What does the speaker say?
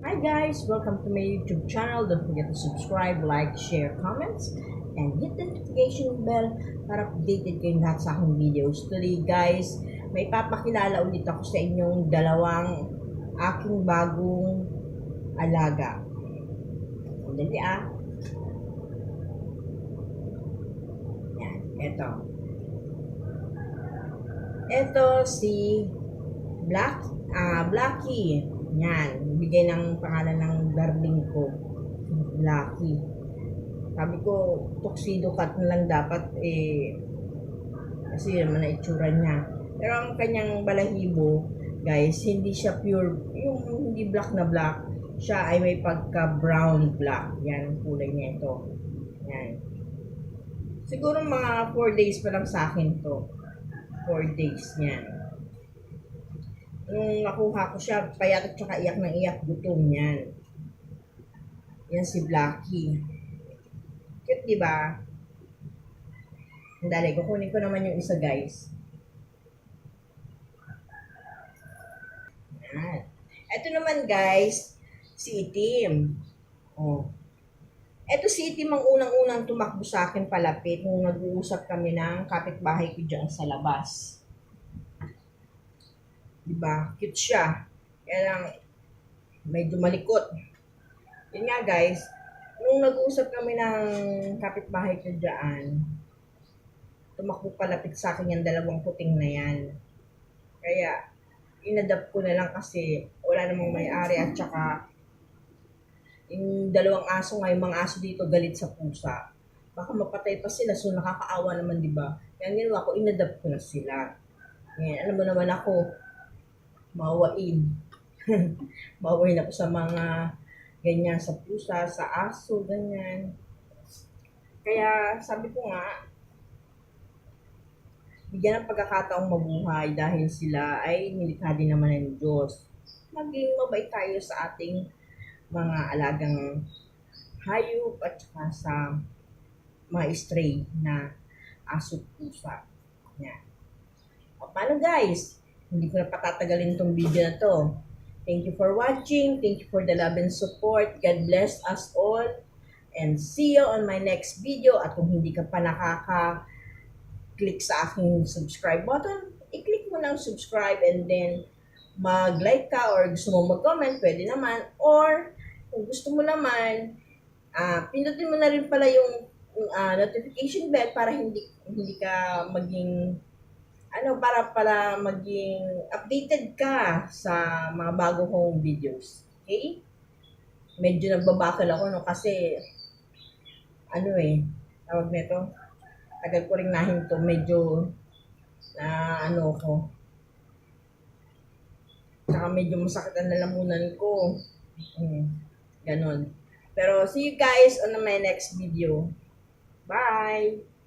Hi guys! Welcome to my YouTube channel. Don't forget to subscribe, like, share, comments, and hit the notification bell para updated kayo lahat sa aking videos. Today guys, may papakilala ulit ako sa inyong dalawang aking bagong alaga. Dali ah. Yan, eto. Eto si Black, ah, Blackie. Yan, bigay ng pangalan ng darling ko. Blackie. Sabi ko, tuxedo cut na lang dapat eh kasi naman na itsura niya. Pero ang kanyang balahibo, guys, hindi siya pure, yung hindi black na black, siya ay may pagka brown black. Yan ang kulay niya ito. Yan. Siguro mga 4 days pa lang sa akin to. 4 days yan. Nung nakuha ko siya, payat at saka iyak ng iyak, gutom yan. Yan si Blackie. Cute, di ba? Dali, kukunin ko naman yung isa, guys. Yan. Ito naman, guys, si Itim. Oh. Ito si Itim ang unang-unang tumakbo sa akin palapit nung nag-uusap kami ng kapitbahay ko dyan sa labas. Diba? Cute siya. Kaya lang, medyo malikot. Yun nga guys, nung nag-uusap kami ng kapitbahay ko dyan, tumakbo palapit sa akin yung dalawang puting na yan. Kaya, inadapt ko na lang kasi wala namang may-ari at saka yung dalawang aso nga, yung mga aso dito galit sa pusa. Baka mapatay pa sila, so nakakaawa naman, di ba? Kaya ginawa ko, inadapt ko na sila. Ngayon, alam mo naman ako, mawain. mawain ako sa mga ganyan, sa pusa, sa aso, ganyan. Kaya sabi ko nga, bigyan ng pagkakataong mabuhay dahil sila ay nilikha din naman ng Diyos. Maging mabait tayo sa ating mga alagang hayop at saka sa mga stray na aso pusa. Yan. Paano guys? Hindi ko na patatagalin tong video na to. Thank you for watching. Thank you for the love and support. God bless us all. And see you on my next video. At kung hindi ka pa nakaka-click sa aking subscribe button, i-click mo lang subscribe and then mag-like ka or gusto mo mag-comment, pwede naman. Or kung gusto mo naman, ah pindutin mo na rin pala yung ah, notification bell para hindi hindi ka maging ano para para maging updated ka sa mga bago kong videos. Okay? Medyo nagbabakal ako no kasi ano eh, tawag nito, tagal ko rin nahinto, medyo na ano ko. Saka medyo masakit ang lalamunan ko. Hmm, ganon. Pero see you guys on my next video. Bye!